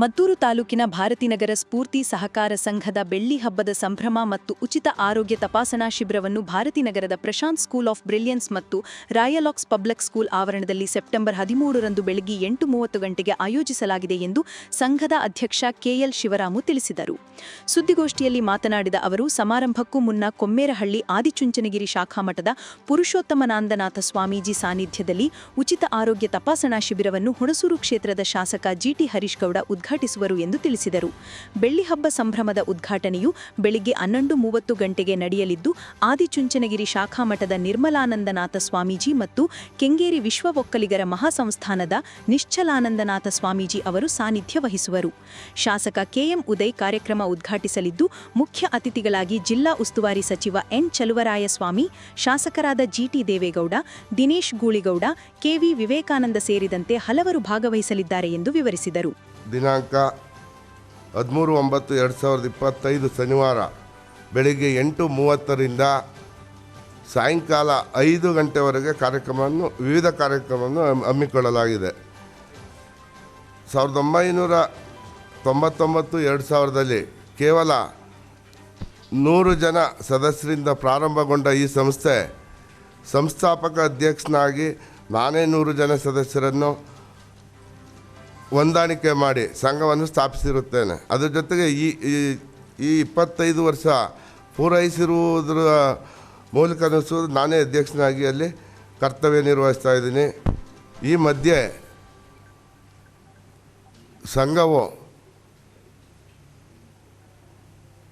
ಮದ್ದೂರು ತಾಲೂಕಿನ ಭಾರತಿನಗರ ಸ್ಫೂರ್ತಿ ಸಹಕಾರ ಸಂಘದ ಬೆಳ್ಳಿ ಹಬ್ಬದ ಸಂಭ್ರಮ ಮತ್ತು ಉಚಿತ ಆರೋಗ್ಯ ತಪಾಸಣಾ ಶಿಬಿರವನ್ನು ಭಾರತಿನಗರದ ಪ್ರಶಾಂತ್ ಸ್ಕೂಲ್ ಆಫ್ ಬ್ರಿಲಿಯನ್ಸ್ ಮತ್ತು ರಾಯಲಾಕ್ಸ್ ಪಬ್ಲಿಕ್ ಸ್ಕೂಲ್ ಆವರಣದಲ್ಲಿ ಸೆಪ್ಟೆಂಬರ್ ಹದಿಮೂರರಂದು ಬೆಳಗ್ಗೆ ಎಂಟು ಮೂವತ್ತು ಗಂಟೆಗೆ ಆಯೋಜಿಸಲಾಗಿದೆ ಎಂದು ಸಂಘದ ಅಧ್ಯಕ್ಷ ಕೆಎಲ್ ಶಿವರಾಮು ತಿಳಿಸಿದರು. ಸುದ್ದಿಗೋಷ್ಠಿಯಲ್ಲಿ ಮಾತನಾಡಿದ ಅವರು, ಸಮಾರಂಭಕ್ಕೂ ಮುನ್ನ ಕೊಮ್ಮೇರಹಳ್ಳಿ ಆದಿಚುಂಚನಗಿರಿ ಶಾಖಾ ಮಠದ ಪುರುಷೋತ್ತಮನಾಂದನಾಥ ಸ್ವಾಮೀಜಿ ಸಾನ್ನಿಧ್ಯದಲ್ಲಿ ಉಚಿತ ಆರೋಗ್ಯ ತಪಾಸಣಾ ಶಿಬಿರವನ್ನು ಹುಣಸೂರು ಕ್ಷೇತ್ರದ ಶಾಸಕ ಜಿಟಿ ಹರೀಶ್ ಗೌಡ ಉದ್ಘಾಟಿಸುವರು ಎಂದು ತಿಳಿಸಿದರು. ಬೆಳ್ಳಿ ಹಬ್ಬ ಸಂಭ್ರಮದ ಉದ್ಘಾಟನೆಯು ಬೆಳಿಗ್ಗೆ ಹನ್ನೊಂದು ಮೂವತ್ತು ಗಂಟೆಗೆ ನಡೆಯಲಿದ್ದು, ಆದಿಚುಂಚನಗಿರಿ ಶಾಖಾ ಮಠದ ನಿರ್ಮಲಾನಂದನಾಥ ಸ್ವಾಮೀಜಿ ಮತ್ತು ಕೆಂಗೇರಿ ವಿಶ್ವ ಒಕ್ಕಲಿಗರ ಮಹಾಸಂಸ್ಥಾನದ ನಿಶ್ಚಲಾನಂದನಾಥ ಸ್ವಾಮೀಜಿ ಅವರು ಸಾನ್ನಿಧ್ಯ ವಹಿಸುವರು. ಶಾಸಕ ಕೆಎಂ ಉದಯ್ ಕಾರ್ಯಕ್ರಮ ಉದ್ಘಾಟಿಸಲಿದ್ದು, ಮುಖ್ಯ ಅತಿಥಿಗಳಾಗಿ ಜಿಲ್ಲಾ ಉಸ್ತುವಾರಿ ಸಚಿವ ಎನ್ ಚಲುವರಾಯಸ್ವಾಮಿ, ಶಾಸಕರಾದ ಜಿಟಿ ದೇವೇಗೌಡ, ದಿನೇಶ್ ಗೂಳಿಗೌಡ ಕೆವಿ ವಿವೇಕಾನಂದ ಸೇರಿದಂತೆ ಹಲವರು ಭಾಗವಹಿಸಲಿದ್ದಾರೆ ಎಂದು ವಿವರಿಸಿದರು. ದಿನಾಂಕ ಹದಿಮೂರು ಒಂಬತ್ತು ಎರಡು ಸಾವಿರದ ಇಪ್ಪತ್ತೈದು ಶನಿವಾರ ಬೆಳಿಗ್ಗೆ ಎಂಟು ಮೂವತ್ತರಿಂದ ಸಾಯಂಕಾಲ ಐದು ಗಂಟೆವರೆಗೆ ಕಾರ್ಯಕ್ರಮವನ್ನು, ವಿವಿಧ ಕಾರ್ಯಕ್ರಮವನ್ನು ಹಮ್- ಹಮ್ಮಿಕೊಳ್ಳಲಾಗಿದೆ. ಸಾವಿರದ ಒಂಬೈನೂರ ತೊಂಬತ್ತೊಂಬತ್ತು ಎರಡು ಸಾವಿರದಲ್ಲಿ ಕೇವಲ ನೂರು ಜನ ಸದಸ್ಯರಿಂದ ಪ್ರಾರಂಭಗೊಂಡ ಈ ಸಂಸ್ಥೆ ಸಂಸ್ಥಾಪಕ ಅಧ್ಯಕ್ಷನಾಗಿ ನಾನೇ ನೂರು ಜನ ಸದಸ್ಯರನ್ನು ಹೊಂದಾಣಿಕೆ ಮಾಡಿ ಸಂಘವನ್ನು ಸ್ಥಾಪಿಸಿರುತ್ತೇನೆ. ಅದರ ಜೊತೆಗೆ ಈ, ಈ- ಇಪ್ಪತ್ತೈದು ವರ್ಷ ಪೂರೈಸಿರುವುದರ ಮೂಲಕ ನಾನೇ ಅಧ್ಯಕ್ಷನಾಗಿ ಅಲ್ಲಿ ಕರ್ತವ್ಯ ನಿರ್ವಹಿಸ್ತಾ ಇದ್ದೀನಿ. ಈ ಮಧ್ಯೆ ಸಂಘವು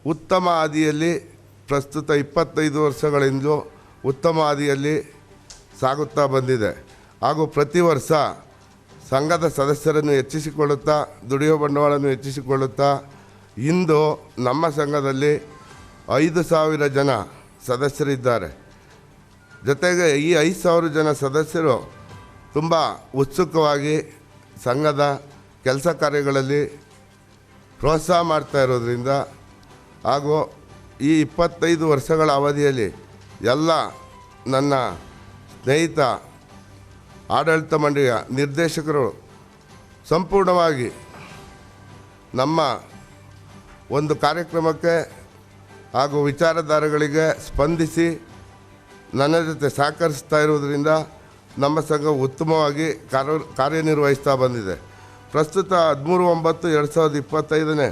ಉತ್ತಮ ಹಾದಿಯಲ್ಲಿ ಪ್ರಸ್ತುತ ಇಪ್ಪತ್ತೈದು ವರ್ಷಗಳಿಂದಲೂ ಉತ್ತಮ ಹಾದಿಯಲ್ಲಿ ಸಾಗುತ್ತಾ ಬಂದಿದೆ. ಹಾಗೂ ಪ್ರತಿ ವರ್ಷ ಸಂಘದ ಸದಸ್ಯರನ್ನು ಹೆಚ್ಚಿಸಿಕೊಳ್ಳುತ್ತಾ, ದುಡಿಯೋ ಬಂಡವಾಳವನ್ನು ಹೆಚ್ಚಿಸಿಕೊಳ್ಳುತ್ತಾ, ಇಂದು ನಮ್ಮ ಸಂಘದಲ್ಲಿ ಐದು ಸಾವಿರ ಜನ ಸದಸ್ಯರಿದ್ದಾರೆ. ಜೊತೆಗೆ ಈ ಐದು ಸಾವಿರ ಜನ ಸದಸ್ಯರು ತುಂಬ ಉತ್ಸುಕವಾಗಿ ಸಂಘದ ಕೆಲಸ ಕಾರ್ಯಗಳಲ್ಲಿ ಪ್ರೋತ್ಸಾಹ ಮಾಡ್ತಾ ಇರೋದರಿಂದ ಹಾಗೂ ಈ ಇಪ್ಪತ್ತೈದು ವರ್ಷಗಳ ಅವಧಿಯಲ್ಲಿ ಎಲ್ಲ ನನ್ನ ಸ್ನೇಹಿತ ಆಡಳಿತ ಮಂಡಳಿಯ ನಿರ್ದೇಶಕರು ಸಂಪೂರ್ಣವಾಗಿ ನಮ್ಮ ಒಂದು ಕಾರ್ಯಕ್ರಮಕ್ಕೆ ಹಾಗೂ ವಿಚಾರಧಾರೆಗಳಿಗೆ ಸ್ಪಂದಿಸಿ ನನ್ನ ಜೊತೆ ಸಹಕರಿಸ್ತಾ ಇರುವುದರಿಂದ ನಮ್ಮ ಸಂಘ ಉತ್ತಮವಾಗಿ ಕಾರ್ಯ, ಕಾರ್ಯನಿರ್ವಹಿಸ್ತಾ ಬಂದಿದೆ. ಪ್ರಸ್ತುತ ಹದಿಮೂರು ಒಂಬತ್ತು, ಎರಡು ಸಾವಿರದ ಇಪ್ಪತ್ತೈದನೇ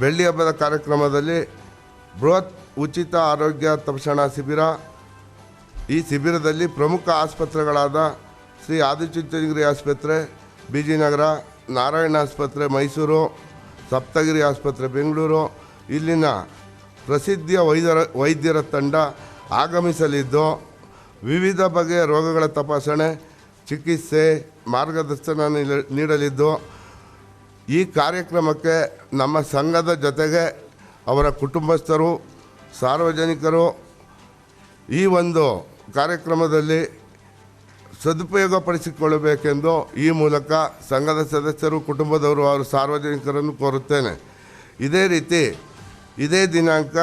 ಬೆಳ್ಳಿ ಹಬ್ಬದ ಕಾರ್ಯಕ್ರಮದಲ್ಲಿ ಬೃಹತ್ ಉಚಿತ ಆರೋಗ್ಯ ತಪಾಸಣಾ ಶಿಬಿರ ಈ ಶಿಬಿರದಲ್ಲಿ ಪ್ರಮುಖ ಆಸ್ಪತ್ರೆಗಳಾದ ಶ್ರೀ ಆದಿಚುಂಚನಗಿರಿ ಆಸ್ಪತ್ರೆ, ಬಿಜಿನಗರ, ನಾರಾಯಣ ಆಸ್ಪತ್ರೆ, ಮೈಸೂರು, ಸಪ್ತಗಿರಿ ಆಸ್ಪತ್ರೆ, ಬೆಂಗಳೂರು ಇಲ್ಲಿನ ಪ್ರಸಿದ್ಧಿಯ ವೈದ್ಯರ ವೈದ್ಯರ ತಂಡ ಆಗಮಿಸಲಿದ್ದು, ವಿವಿಧ ಬಗೆಯ ರೋಗಗಳ ತಪಾಸಣೆ, ಚಿಕಿತ್ಸೆ, ಮಾರ್ಗದರ್ಶನ ನೀಡ- ನೀಡಲಿದ್ದು, ಈ ಕಾರ್ಯಕ್ರಮಕ್ಕೆ ನಮ್ಮ ಸಂಘದ ಜೊತೆಗೆ ಅವರ ಕುಟುಂಬಸ್ಥರು, ಸಾರ್ವಜನಿಕರು, ಈ ಒಂದು ಕಾರ್ಯಕ್ರಮದಲ್ಲಿ ಸದುಪಯೋಗಪಡಿಸಿಕೊಳ್ಳಬೇಕೆಂದು ಈ ಮೂಲಕ ಸಂಘದ ಸದಸ್ಯರು, ಕುಟುಂಬದವರು ಹಾಗೂ ಸಾರ್ವಜನಿಕರನ್ನು ಕೋರುತ್ತೇನೆ. ಇದೇ ರೀತಿ ಇದೇ ದಿನಾಂಕ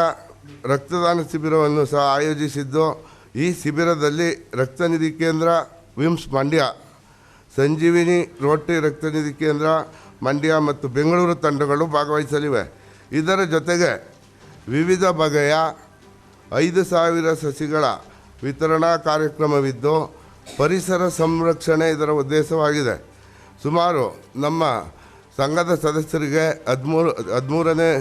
ರಕ್ತದಾನ ಶಿಬಿರವನ್ನು ಸಹ ಆಯೋಜಿಸಿದ್ದು, ಈ ಶಿಬಿರದಲ್ಲಿ ರಕ್ತನಿಧಿ ಕೇಂದ್ರ ವಿಮ್ಸ್ ಮಂಡ್ಯ, ಸಂಜೀವಿನಿ ರೋಟರಿ ರಕ್ತನಿಧಿ ಕೇಂದ್ರ ಮಂಡ್ಯ ಮತ್ತು ಬೆಂಗಳೂರು ತಂಡಗಳು ಭಾಗವಹಿಸಲಿವೆ. ಇದರ ಜೊತೆಗೆ ವಿವಿಧ ಬಗೆಯ ಐದು ಸಾವಿರ ಸಸಿಗಳ ವಿತರಣಾ ಕಾರ್ಯಕ್ರಮವಿದ್ದು ಪರಿಸರ ಸಂರಕ್ಷಣೆ ಇದರ ಉದ್ದೇಶವಾಗಿದೆ. ಸುಮಾರು ನಮ್ಮ ಸಂಘದ ಸದಸ್ಯರಿಗೆ ಹದಿಮೂರು, ಹದಿಮೂರನೇ,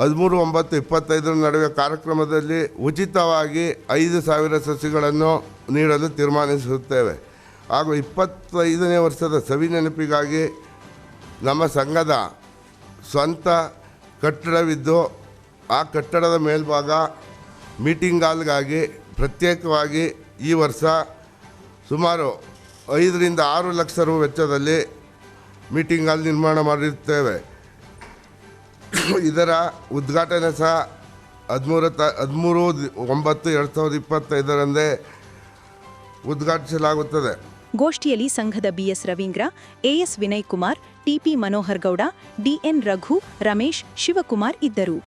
ಹದಿಮೂರು, ಒಂಬತ್ತು, ಇಪ್ಪತ್ತೈದರ ನಡುವೆ ಕಾರ್ಯಕ್ರಮದಲ್ಲಿ ಉಚಿತವಾಗಿ ಐದು ಸಾವಿರ ಸಸಿಗಳನ್ನು ನೀಡಲು ತೀರ್ಮಾನಿಸುತ್ತೇವೆ. ಹಾಗೂ ಇಪ್ಪತ್ತೈದನೇ ವರ್ಷದ ಸವಿ ನೆನಪಿಗಾಗಿ ನಮ್ಮ ಸಂಘದ ಸ್ವಂತ ಕಟ್ಟಡವಿದ್ದು, ಆ ಕಟ್ಟಡದ ಮೇಲ್ಭಾಗ ಮೀಟಿಂಗ್ ಹಾಲ್ಗಾಗಿ ಪ್ರತ್ಯೇಕವಾಗಿ ಈ ವರ್ಷ ಸುಮಾರು ಐದರಿಂದ ಆರು ಲಕ್ಷ ರು ವೆಚ್ಚದಲ್ಲಿ ಮೀಟಿಂಗ್ ಹಾಲ್ ನಿರ್ಮಾಣ ಮಾಡಿರುತ್ತೇವೆ ಇದರ ಉದ್ಘಾಟನೆ ಸಹ ಹದಿಮೂರು ತ, ಹದಿಮೂರು, ಒಂಬತ್ತು, ಎರಡು ಸಾವಿರದ ಇಪ್ಪತ್ತೈದರಂದೇ ಉದ್ಘಾಟಿಸಲಾಗುತ್ತದೆ. ಗೋಷ್ಠಿಯಲ್ಲಿ ಸಂಘದ BS Ravindra, AS Vinay Kumar, TP Manohar Gowda DN Raghu, Ramesh Shivakumar ಇದ್ದರು.